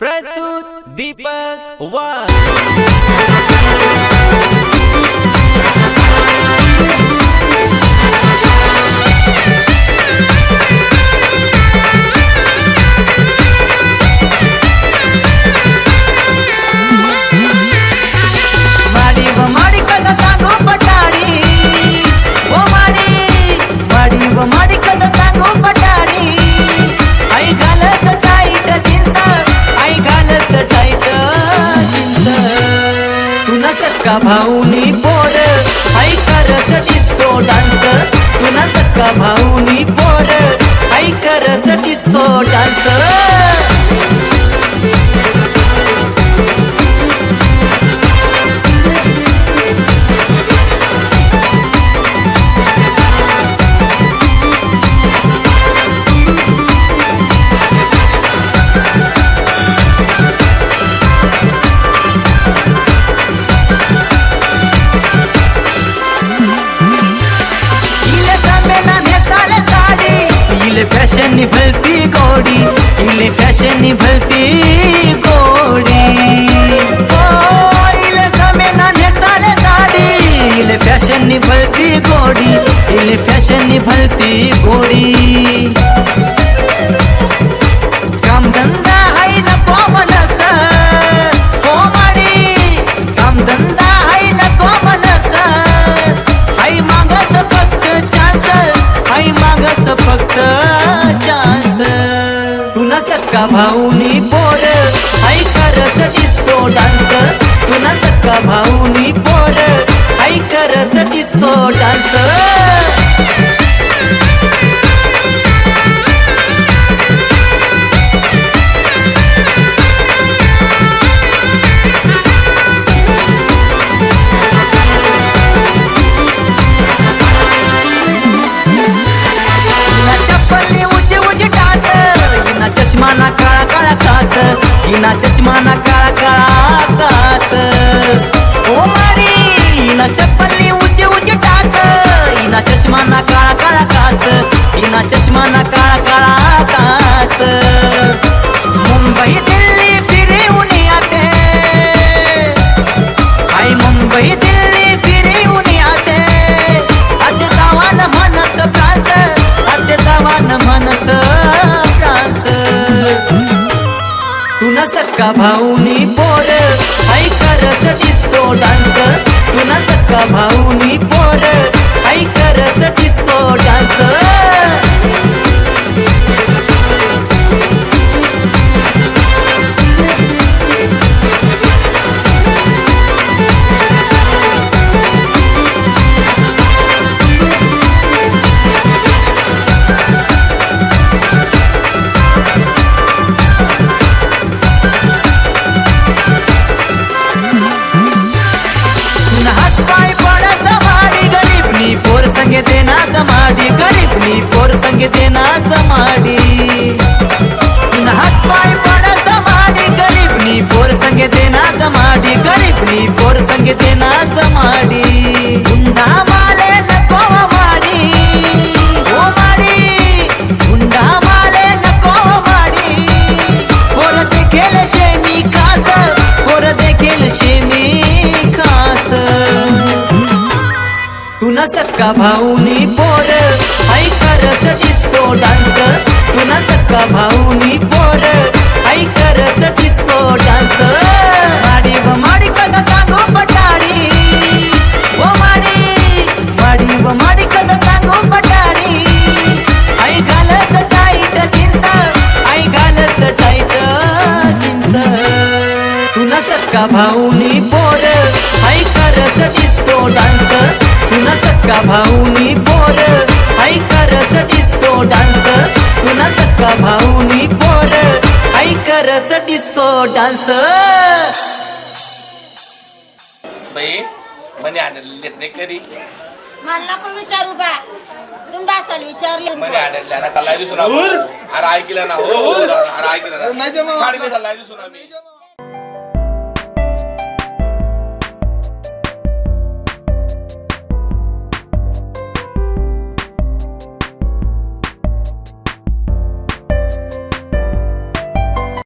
प्रस्तुत दीपक वाघ न फॅशन भलती गोडी काम धंदा हाय न कोमलस कोमाडी. काम धंदा हाय न कोमलस हाय मागत फक्त चान्स हाय मागत फक्त चान्स तू न भाऊनी पोर? हाय करत डिस्को डान्स तू न सक्का भाऊनी पोर? हाय करत डिस्को डान्स na casa. सक्का भाऊनी पोर. आई करत डिस्को डान्स तू सक्का भाऊनी पोर? देनाच माडी हात पाय पडत माडी गरीबनी पोर संगे देनाच माडी गरीबनी पोर संगे देनाच माडी हुंडा माले नको माडी माडी हुंडा माले नको माडी पोर शेमी खास पोर देखेल शेमी भाऊनी पोर सक्का भाऊनी पोर. आई करत डिस्को डान्स तू न सक्का भाऊनी पोर. आई करत डिस्को डान्स तू न सक्का भाऊनी पोर. आई करत डिस्को डान्स बाई मने आणलेले नाही करी. मला नको विचारू बा. तुम्ही बसाल विचारले मने आणले आता कल्ला दिसून अरे ऐकलं ना. हो अरे ऐकलं ना. साडी दिसून मी?